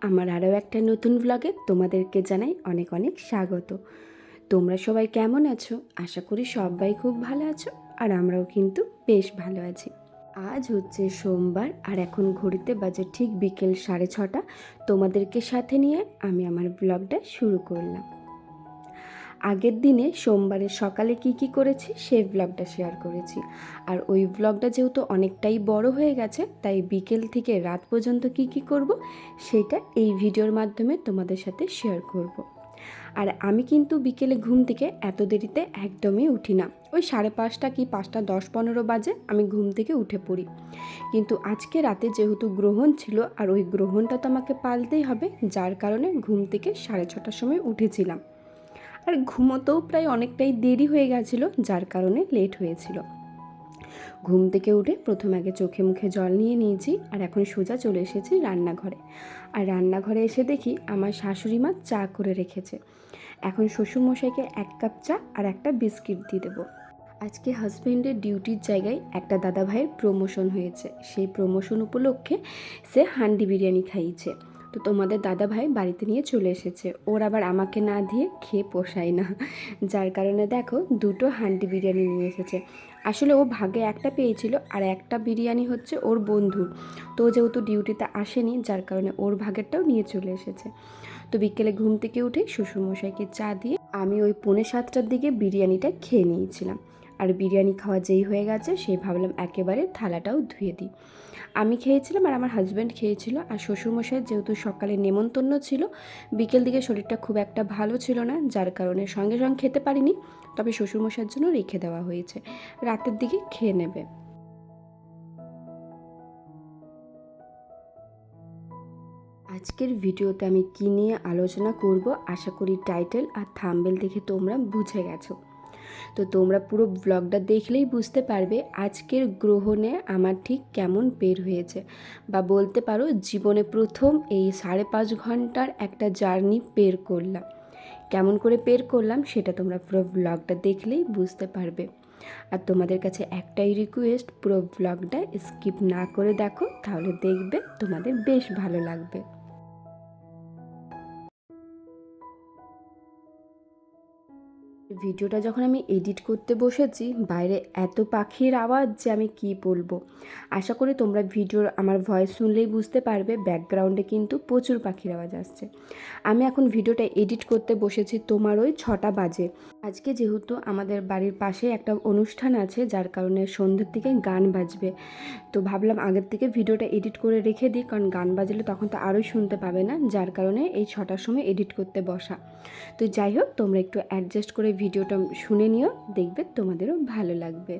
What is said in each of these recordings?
আমার আরও একটা নতুন ব্লগে তোমাদেরকে জানাই অনেক অনেক স্বাগত। তোমরা সবাই কেমন আছো? আশা করি সবাই খুব ভালো আছো আর আমরাও কিন্তু বেশ ভালো আছি। আজ হচ্ছে সোমবার আর এখন ঘড়িতে বাজে ঠিক বিকেল সাড়ে ছটা। তোমাদেরকে সাথে নিয়ে আমি আমার ব্লগটা শুরু করলাম। আগের দিনে সোমবারের সকালে কি কি করেছি সেই ব্লগটা শেয়ার করেছি। আর ওই ব্লগটা যেহেতু অনেকটাই বড় হয়ে গেছে, তাই বিকেল থেকে রাত পর্যন্ত কি কি করব সেটা এই ভিডিওর মাধ্যমে তোমাদের সাথে শেয়ার করব। আর আমি কিন্তু বিকেলে ঘুম থেকে এত দেরিতে একদমই উঠি না। ওই সাড়ে পাঁচটা কি পাঁচটা দশ পনেরো বাজে আমি ঘুম থেকে উঠে পড়ি। কিন্তু আজকে রাতে যেহেতু গ্রহণ ছিল, আর ওই গ্রহণটা তো আমাকে পালতেই হবে, যার কারণে ঘুম থেকে সাড়ে ছটার সময় উঠেছিলাম। আর ঘুমোতেও প্রায় অনেকটাই দেরি হয়ে গেছিল, যার কারণে লেট হয়েছিল। ঘুম থেকে উঠে প্রথম আগে চোখে মুখে জল নিয়ে নিয়েছি, আর এখন সোজা চলে এসেছি রান্নাঘরে। আর রান্নাঘরে এসে দেখি আমার শাশুড়ি মা চা করে রেখেছে। এখন শ্বশুরমশাইকে এক কাপ চা আর একটা বিস্কিট দিয়ে দেবো। আজকে হাজব্যান্ডের ডিউটির জায়গায় একটা দাদা ভাইয়ের প্রমোশন হয়েছে। সেই প্রমোশন উপলক্ষে সে হান্ডি বিরিয়ানি খাইয়েছে তো তোমাদের দাদা ভাই বাড়িতে নিয়ে চলে এসেছে। ওর আবার আমাকে না দিয়ে খেয়ে পোষায় না। যার কারণে দেখো দুটো হান্ডি বিরিয়ানি নিয়ে এসেছে। আসলে ও ভাগে একটা পেয়েছিল আর একটা বিরিয়ানি হচ্ছে ওর বন্ধুর। তো যেহেতু ডিউটিতে আসেনি, যার কারণে ওর ভাগেরটাও নিয়ে চলে এসেছে। তো বিকেলে ঘুম থেকে উঠে শ্বশুরমশাইকে চা দিয়ে আমি ওই পৌনে সাতটার দিকে বিরিয়ানিটা খেয়ে নিয়েছিলাম। আর বিরিয়ানি খাওয়া যেই হয়ে গেছে সেই ভাবলাম একেবারে থালাটাও ধুয়ে দিই। আমি খেয়েছিলাম আর আমার হাজব্যান্ড খেয়েছিল। আর শ্বশুরমশাই যেহেতু সকালে নেমন্তন্ন ছিল, বিকেল দিকে শরীরটা খুব একটা ভালো ছিল না, যার কারণে সঙ্গে সঙ্গে খেতে পারিনি। তবে শ্বশুরমশাইয়ের জন্য রেখে দেওয়া হয়েছে। রাতের দিকে খেয়ে নেবে। আজকের ভিডিওতে আমি কী নিয়ে আলোচনা করব, আশা করি টাইটেল আর থাম্বেল দেখে তোমরা বুঝে গেছো। তো তোমরা পুরো ব্লগটা দেখলেই বুঝতে পারবে আজকের গ্রহণে আমার ঠিক কেমন বের হয়েছে। বা বলতে পারো জীবনে প্রথম এই সাড়ে পাঁচ ঘণ্টার একটা জার্নি বের করলাম। কেমন করে বের করলাম সেটা তোমরা পুরো ব্লগটা দেখলেই বুঝতে পারবে। আর তোমাদের কাছে একটাই রিকোয়েস্ট পুরো ব্লগটা স্কিপ না করে দেখো, তাহলে দেখবে তোমাদের বেশ ভালো লাগবে। ভিডিওটা যখন আমি এডিট করতে বসেছি, বাইরে এত পাখির আওয়াজ যে আমি কি বলব। আশা করি তোমরা ভিডিওর আমার ভয়েস শুনলেই বুঝতে পারবে ব্যাকগ্রাউন্ডে কিন্তু প্রচুর পাখির আওয়াজ আসছে। আমি এখন ভিডিওটা এডিট করতে বসেছি তোমার ওই ছটা বাজে। আজকে যেহেতু আমাদের বাড়ির পাশে একটা অনুষ্ঠান আছে, যার কারণে সন্ধ্যের দিকে গান বাজবে। তো ভাবলাম আগের থেকে ভিডিওটা এডিট করে রেখে দিই, কারণ গান বাজলে তখন তো আরোই শুনতে পাবে না, যার কারণে এই ছটার সময় এডিট করতে বসা। তো যাই হোক, তোমরা একটু অ্যাডজাস্ট করে ভিডিওটা শুনে নিও, দেখবে তোমাদেরও ভালো লাগবে।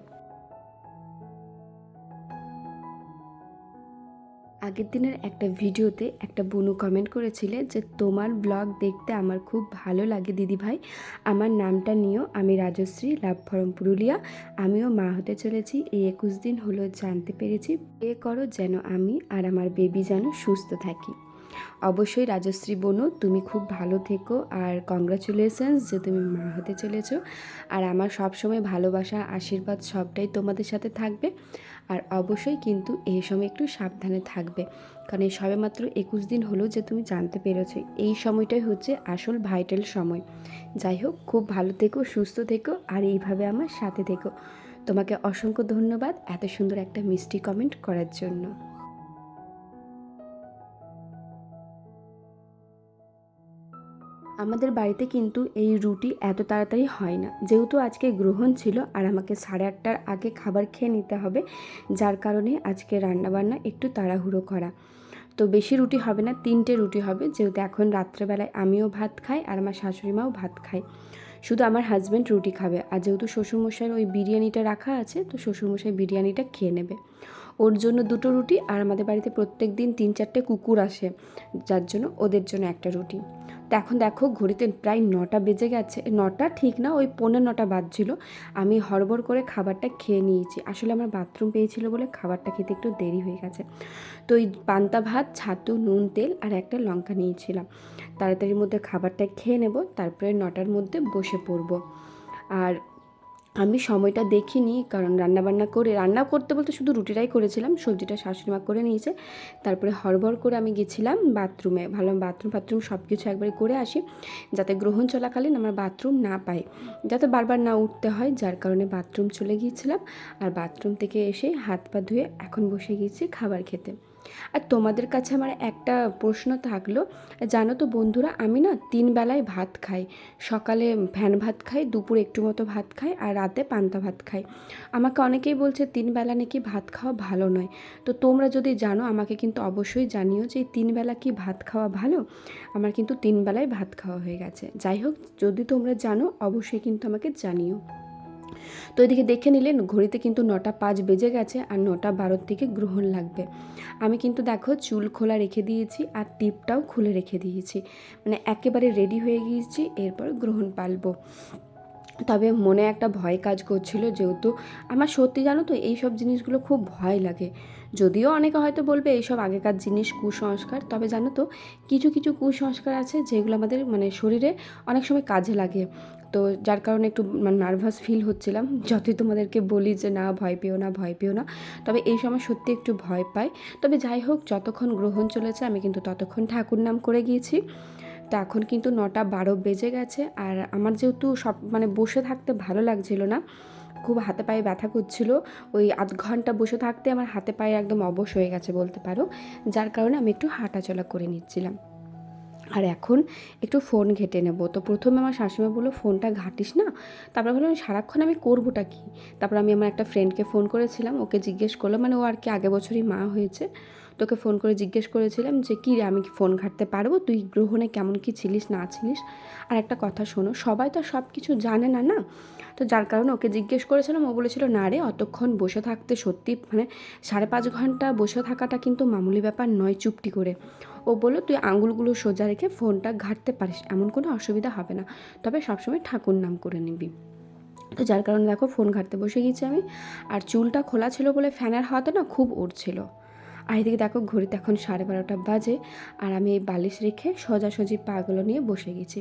আগের দিনের একটা ভিডিওতে একটা বনু কমেন্ট করেছিলে যে, তোমার ব্লগ দেখতে আমার খুব ভালো লাগে দিদি ভাই। আমার নামটা নিয়েও আমি রাজশ্রী, লাভ ফরম পুরুলিয়া। আমিও মা হতে চলেছি। এই একুশ দিন হলো জানতে পেরেছি। এ করো যেন আমি আর আমার বেবি যেন সুস্থ থাকি। অবশ্যই রাজশ্রী বনু, তুমি খুব ভালো থেকো আর কংগ্রাচুলেশনস যে তুমি মা হতে চলেছো। আর আমার সবসময় ভালোবাসা, আশীর্বাদ সবটাই তোমাদের সাথে থাকবে। আর অবশ্যই কিন্তু এই সময় একটু সাবধানে থাকবে। কারণ এই সবে মাত্র একুশ দিন হলো যে তুমি জানতে পেরেছ। এই সময়টাই হচ্ছে আসল ভাইটাল সময়। যাই হোক, খুব ভালো থেকো, সুস্থ থেকো আর এইভাবে আমার সাথে থেকো। তোমাকে অসংখ্য ধন্যবাদ এত সুন্দর একটা মিষ্টি কমেন্ট করার জন্য। আমাদের বাড়িতে কিন্তু এই রুটি এত তাড়াতাড়ি হয় না। যেহেতু আজকে গ্রহণ ছিল আর আমাকে সাড়ে আটটার আগে খাবার খেয়ে নিতে হবে, যার কারণে আজকে রান্নাবান্না একটু তাড়াহুড়ো করা। তো বেশি রুটি হবে না, তিনটে রুটি হবে, যেহেতু এখন রাত্রেবেলায় আমিও ভাত খাই আর আমার শাশুড়ি মাও ভাত খায়। শুধু আমার হাজব্যান্ড রুটি খাবে, আর যেহেতু শ্বশুরমশাইয়ের ওই বিরিয়ানিটা রাখা আছে, তো শ্বশুরমশাই বিরিয়ানিটা খেয়ে নেবে। ওর জন্য দুটো রুটি আর আমাদের বাড়িতে প্রত্যেক দিন তিন চারটে কুকুর আসে, যার জন্য ওদের জন্য একটা রুটি। তো এখন দেখো ঘড়িতে প্রায় নটা বেজে গেছে। নটা ঠিক না, ওই পনেরো নটা বাজছিল। আমি হড়বড় করে খাবারটা খেয়ে নিয়েছি। আসলে আমার বাথরুম পেয়েছিল বলে খাবারটা খেতে একটু দেরি হয়ে গেছে। তো ওই পান্তা ভাত, ছাতু, নুন, তেল আর একটা লঙ্কা নিয়েছিলাম। তাড়াতাড়ির মধ্যে খাবারটা খেয়ে নেব, তারপরে নটার মধ্যে বসে পড়ব। আর আমি সময়টা দেখিনি, কারণ রান্নাবান্না করে, রান্না করতে বলতে শুধু রুটিটাই করেছিলাম, সবজিটা শাশুড়ি মা করে নিয়েছে। তারপরে হরবর করে আমি গেছিলাম বাথরুমে ভালো বাথরুম ফাথরুম সব কিছু একবারে করে আসি, যাতে গ্রহণ চলাকালীন আমার বাথরুম না পাই যাতে বারবার না উঠতে হয়, যার কারণে বাথরুম চলে গিয়েছিলাম। আর বাথরুম থেকে এসে হাত পা ধুয়ে এখন বসে গিয়েছি খাবার খেতে। আর তোমাদের কাছে আমার একটা প্রশ্ন থাকল, জানো তো বন্ধুরা, আমি না তিন বেলায় ভাত খাই। সকালে ফ্যান ভাত খাই, দুপুরে একটু মতো ভাত খাই আর রাতে পান্তা ভাত খাই। আমাকে অনেকেই বলছে তিন বেলা নাকি ভাত খাওয়া ভালো নয়। তো তোমরা যদি জানো, আমাকে কিন্তু অবশ্যই জানিও যে তিন বেলা কি ভাত খাওয়া ভালো? আমার কিন্তু তিন বেলায় ভাত খাওয়া হয়ে গেছে। যাই হোক, যদি তোমরা জানো, অবশ্যই কিন্তু আমাকে জানিও। তো এদিকে দেখে নিলেন, ঘড়িতে কিন্তু নটা পাঁচ বেজে গেছে আর নটা বারোর থেকে গ্রহণ লাগবে। আমি কিন্তু দেখো চুল খোলা রেখে দিয়েছি আর টিপটাও খুলে রেখে দিয়েছি। মানে একেবারে রেডি হয়ে গিয়েছি, এরপর গ্রহণ পালবো। তবে মনে একটা ভয় কাজ করছিল যেহেতু আমার সত্যি জানো তো, এইসব জিনিসগুলো খুব ভয় লাগে। যদিও অনেকে হয়তো বলবে এইসব আগেকার জিনিস কুসংস্কার, তবে জানো তো কিছু কিছু কুসংস্কার আছে যেগুলো আমাদের মানে শরীরে অনেক সময় কাজে লাগে। তো যার কারণে একটু নার্ভাস ফিল হচ্ছিলাম। যতই তোমাদেরকে বলি যে না, ভয় পেও না, ভয় পেও না, তবে এই সময় সত্যি একটু ভয় পাই। তবে যাই হোক, যতক্ষণ গ্রহণ চলেছে আমি কিন্তু ততক্ষণ ঠাকুর নাম করে গিয়েছি। তো এখন কিন্তু নটা বারো বেজে গেছে, আর আমার যেহেতু সব মানে বসে থাকতে ভালো লাগছিল না খুব হাতে পায়ে ব্যথা করছিল। ওই আধ ঘণ্টা বসে থাকতে আমার হাতে পায়ে একদম অবশ হয়ে গেছে বলতে পারো। যার কারণে আমি একটু হাঁটাচলা করে নিচ্ছিলাম। আর এখন একটু ফোন ঘেটে নেব। তো প্রথমে আমার শাশুড়ি বলল, ফোনটা ঘাটিস না? তারপরে ভাবলাম সারাক্ষণ আমি করবোটা কী? তারপর আমি আমার একটা ফ্রেন্ডকে ফোন করেছিলাম। ওকে জিজ্ঞেস করলাম মানে ও আর কি আগে বছরই মা হয়েছে। তোকে ফোন করে জিজ্ঞেস করেছিলাম যে, কী আমি কি ফোন ঘাটতে পারব? তুই গ্রহণে কেমন কি ছিলিস, না ছিলিস? আর একটা কথা শোনো, সবাই তো সব কিছু জানে না না? তো যার কারণে ওকে জিজ্ঞেস করেছিলাম, ও বলেছিল, না রে, অতক্ষণ বসে থাকতে সত্যি মানে সাড়ে পাঁচ ঘণ্টা বসে থাকাটা কিন্তু মামুলি ব্যাপার নয় চুপটি করে। ও বলল, তুই আঙুলগুলো সোজা রেখে ফোনটা ঘাটতে পারিস, এমন কোনো অসুবিধা হবে না। তবে সবসময় ঠাকুর নাম করে নিবি। তো যার কারণে দেখো, ফোন ঘাটতে বসে গিয়েছি আমি। আর চুলটা খোলা ছিল বলে ফ্যানের হাওয়াতে না খুব উড়ছিল আর এদিকে দেখো ঘড়িতে এখন সাড়ে বারোটা বাজে আর আমি এই বালিশ রেখে সোজাসুজি পাগুলো নিয়ে বসে গেছি।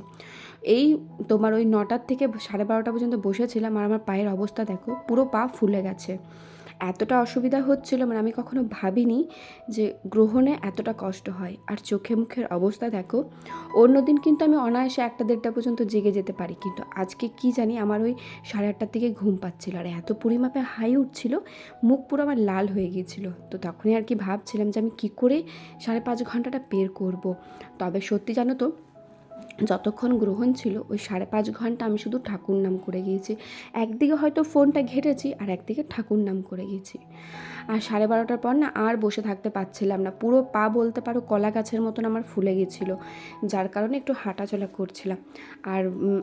এই তোমার ওই নটার থেকে সাড়ে বারোটা পর্যন্ত বসেছিলাম আর আমার পায়ের অবস্থা দেখো পুরো পা ফুলে গেছে। এতটা অসুবিধা হচ্ছিল মানে আমি কখনো ভাবিনি যে গ্রহণে এতটা কষ্ট হয়। আর চোখে মুখের অবস্থা দেখো, অন্যদিন কিন্তু আমি অনায়াসে একটা দেড়টা পর্যন্ত জেগে যেতে পারি। কিন্তু আজকে কি জানি আমার ওই সাড়ে আটটার থেকে ঘুম পাচ্ছিল। আর এত পরিমাপে হাই উঠছিল, মুখ পুরো আমার লাল হয়ে গিয়েছিল। তো তখনই আর কি ভাবছিলাম যে আমি কী করে সাড়ে পাঁচ ঘন্টাটা বের করব। তবে সত্যি জানো তো যতক্ষণ গ্রহণ ছিল, ওই সাড়ে পাঁচ ঘণ্টা আমি শুধু ঠাকুর নাম করে গিয়েছি। একদিকে হয়তো ফোনটা ঘেটেছি, আর একদিকে ঠাকুর নাম করে গিয়েছি। আর সাড়ে বারোটার পর না আর বসে থাকতে পারছিলাম না। পুরো পা বলতে পারো কলা গাছের মতন আমার ফুলে গেছিল যার কারণে একটু হাঁটাচলা করছিলাম। আর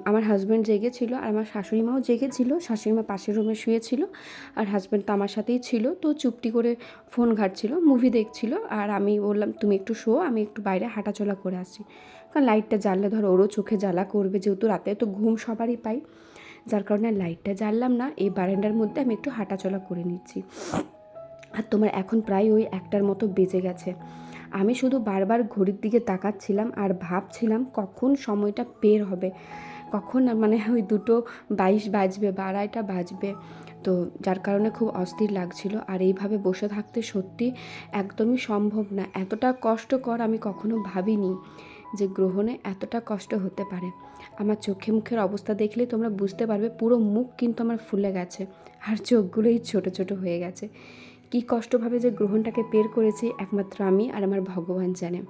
আমার হাজব্যান্ড জেগেছিল আর আমার শাশুড়ি মাও জেগেছিল শাশুড়ি মা পাশের রুমে শুয়েছিল আর হাজব্যান্ড তো আমার সাথেই ছিল, তো চুপটি করে ফোন ঘাটছিল মুভি দেখছিল, আর আমি বললাম, তুমি একটু শো, আমি একটু বাইরে হাঁটাচলা করে আসি কারণ লাইটটা জ্বাললে ধরো ওরও চোখে জ্বালা করবে, যেহেতু রাতে তো ঘুম সবারই পাই। যার কারণে লাইটটা জ্বাললাম না, এই বারান্ডার মধ্যে আমি একটু হাঁটাচলা করে নিচ্ছি। আর তোমার এখন প্রায় ওই একটার মতো বেজে গেছে। আমি শুধু বারবার ঘড়ির দিকে তাকাচ্ছিলাম আর ভাবছিলাম কখন সময়টা বের হবে। কখন মানে ওই দুটো বাইশ বাজবে বা আড়াইটা বাজবে। তো যার কারণে খুব অস্থির লাগছিল। আর এইভাবে বসে থাকতে সত্যি একদমই সম্ভব না। এতটা কষ্টকর আমি কখনো ভাবিনি। যে গ্রহণে এতটা কষ্ট হতে পারে। আমার চোখে মুখের অবস্থা দেখলে তোমরা বুঝতে পারবে পুরো মুখ কিন্তু আমার ফুলে গেছে আর চোখগুলোই ছোট ছোট হয়ে গেছে। কী কষ্টভাবে যে গ্রহণটাকে পের করেছি একমাত্র আমি আর আমার ভগবান জানে।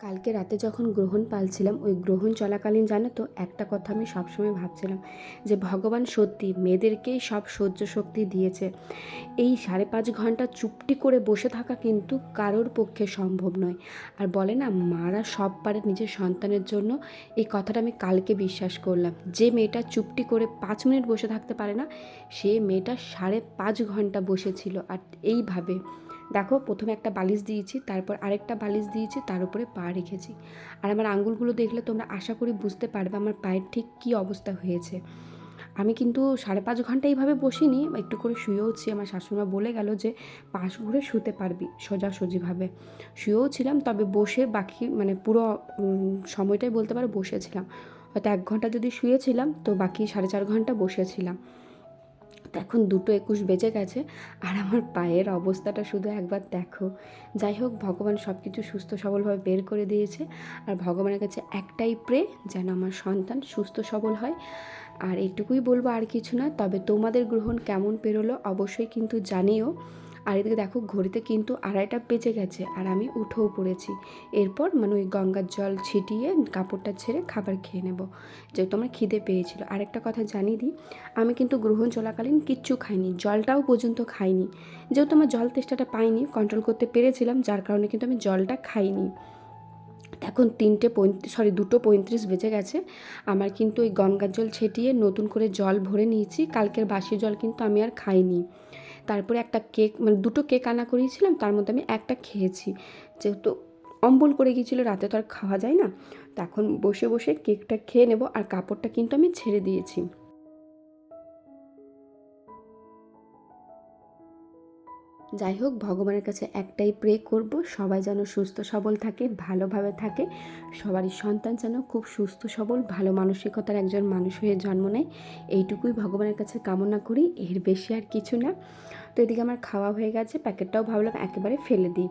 কালকে রাতে যখন গ্রহণ পালছিলাম, ওই গ্রহণ চলাকালীন জানো তো, একটা কথা আমি সবসময় ভাবছিলাম যে ভগবান সত্যি মেয়েদেরকেই সব সহ্য শক্তি দিয়েছে। এই সাড়ে পাঁচ ঘণ্টা চুপটি করে বসে থাকা কিন্তু কারোর পক্ষে সম্ভব নয়। আর বলে না, মারা সব পারে নিজের সন্তানের জন্য, এই কথাটা আমি কালকে বিশ্বাস করলাম। যে মেয়েটা চুপটি করে পাঁচ মিনিট বসে থাকতে পারে না, সে মেয়েটা সাড়ে পাঁচ ঘণ্টা বসেছিল। আর এইভাবে দেখো, প্রথমে একটা বালিশ দিয়েছি, তারপর আরেকটা বালিশ দিয়েছি, তার উপরে পা রেখেছি। আর আমার আঙ্গুলগুলো দেখলে তোমরা আশা করি বুঝতে পারবে আমার পায়ের ঠিক কী অবস্থা হয়েছে। আমি কিন্তু সাড়ে পাঁচ ঘণ্টা এইভাবে বসিনি, একটু করে শুয়েওছি আমার শাশুড়িমা বলে গেল যে পাশ ঘুরে শুতে পারবি সোজাসুজিভাবে। শুয়েও ছিলাম, তবে বসে বাকি মানে পুরো সময়টাই বলতে পারো বসেছিলাম। হয়তো এক ঘণ্টা যদি শুয়েছিলাম, তো বাকি সাড়ে চার ঘণ্টা বসেছিলাম। এখন দুটো একুশ বেজে গেছে আর আমার পায়ের অবস্থাটা শুধু একবার দেখো। যাই হোক, ভগবান সব কিছু সুস্থ সবলভাবে বের করে দিয়েছে আর ভগবানের কাছে একটাই প্রে, যেন আমার সন্তান সুস্থ সবল হয়। আর এটুকুই বলব আর কিছু না, তবে তোমাদের গ্রহণ কেমন পেরোলো অবশ্যই কিন্তু জানিও। আর এদিকে দেখো ঘড়িতে কিন্তু আড়াইটা বেজে গেছে আর আমি উঠেও পড়েছি। এরপর মানে ওই গঙ্গার জল ছিটিয়ে কাপড়টা ছেড়ে খাবার খেয়ে নেব। যেহেতু আমার খিদে পেয়েছিল। আরেকটা কথা জানিয়ে দিই, আমি কিন্তু গ্রহণ চলাকালীন কিচ্ছু খাইনি, জলটাও পর্যন্ত খাইনি। যেহেতু আমার জল তেষ্টাটা পাইনি কন্ট্রোল করতে পেরেছিলাম, যার কারণে কিন্তু আমি জলটা খাইনি। এখন তিনটে পঁয়ত্রিশ সরি দুটো পঁয়ত্রিশ বেজে গেছে। আমার কিন্তু ওই গঙ্গার জল ছেটিয়ে নতুন করে জল ভরে নিয়েছি। কালকের বাসি জল কিন্তু আমি আর খাইনি। তারপরে একটা কেক মানে দুটো কেক আনা করিয়েছিলাম, তার মধ্যে আমি একটা খেয়েছি। যেহেতু অম্বল করে গিয়েছিল, রাতে তো আর খাওয়া যায় না তো এখন বসে বসে কেকটা খেয়ে নেব, আর কাপড়টা কিন্তু আমি ছেড়ে দিয়েছি। যাই হোক ভগবানের কাছে একটাই প্রে করব, সবাই যেন সুস্থ সবল থাকে, ভালোভাবে থাকে। সবারই সন্তান যেন খুব সুস্থ, সবল, ভালো মানসিকতার একজন মানুষ হয়ে জন্ম নেয়। এইটুকুই ভগবানের কাছে কামনা করি, এর বেশি আর কিছু না। তো এদিকে আমার খাওয়া হয়ে গেছে, প্যাকেটটাও ভাবলাম একেবারে ফেলে দিই।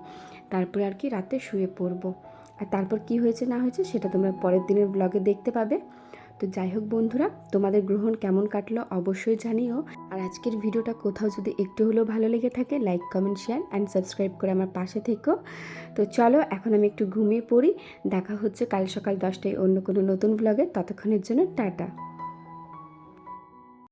তারপরে আর কি রাতে শুয়ে পড়ব। আর তারপর কি হয়েছে, না হয়েছে, সেটা তোমরা পরের দিনের ব্লগে দেখতে পাবে। তো যাই হোক বন্ধুরা, তোমাদের গ্রহণ কেমন কাটলো অবশ্যই জানিও। আর আজকের ভিডিওটা কোথাও যদি একটু হলেও ভালো লেগে থাকে like comment share and subscribe করে আমার পাশে থেকো। তো চলো, এখন আমি একটু ঘুমিয়ে পড়ি। দেখা হচ্ছে কাল সকাল দশটায় অন্য কোনো নতুন ব্লগে ততক্ষণের জন্য টাটা।